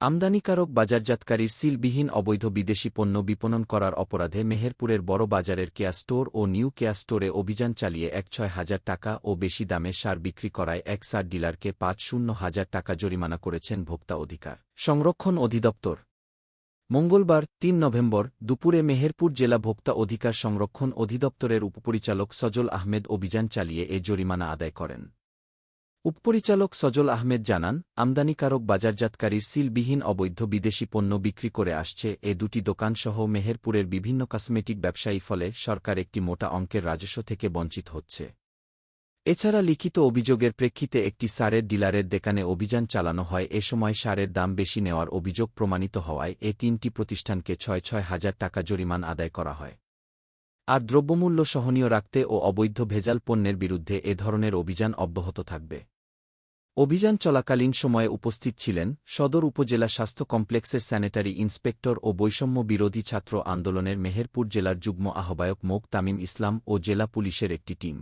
আমদানিকারক বাজারজাতকারীর সিলবিহীন অবৈধ বিদেশি পণ্য বিপণন করার অপরাধে মেহেরপুরের বড় বাজারের কেয়া স্টোর ও নিউ কেয়া স্টোরে অভিযান চালিয়ে এক ছয় হাজার টাকা ও বেশি দামে সার বিক্রি করায় এক সার ডিলারকে পাঁচ শূন্য হাজার টাকা জরিমানা করেছেন ভোক্তা অধিকার। সংরক্ষণ অধিদপ্তর। মঙ্গলবার, তিন নভেম্বর, দুপুরে মেহেরপুর জেলা ভোক্তা অধিকার সংরক্ষণ অধিদপ্তরের উপপরিচালক সজল আহমেদ অভিযান চালিয়ে এ জরিমানা আদায় করেন। উপপরিচালক সজল আহমেদ জানান, আমদানিকারক বাজারজাতকারীর সিলবিহীন অবৈধ বিদেশি পণ্য বিক্রি করে আসছে এ দুটি দোকানসহ মেহেরপুরের বিভিন্ন কসমেটিক ব্যবসায়ী ফলে সরকার একটি মোটা অঙ্কের রাজস্ব থেকে বঞ্চিত হচ্ছে। এছাড়া লিখিত অভিযোগের প্রেক্ষিতে একটি সারের ডিলারের দেকানে অভিযান চালানো হয়, এ সময় সারের দাম বেশি নেওয়ার অভিযোগ প্রমাণিত হওয়ায় এ তিনটি প্রতিষ্ঠানকে ছয় ছয় হাজার টাকা জরিমান আদায় করা হয়। আর দ্রব্যমূল্য সহনীয় রাখতে ও অবৈধ ভেজাল পণ্যের বিরুদ্ধে এ ধরনের অভিযান অব্যাহত থাকবে। অভিযান চলাকালীন সময়ে উপস্থিত ছিলেন সদর উপজেলা স্বাস্থ্য কমপ্লেক্সের স্যানিটারি ইন্সপেক্টর ও বৈষম্য বিরোধী ছাত্র আন্দোলনের মেহেরপুর জেলার যুগ্ম আহ্বায়ক মোক তামিম ইসলাম ও জেলা পুলিশের একটি টিম।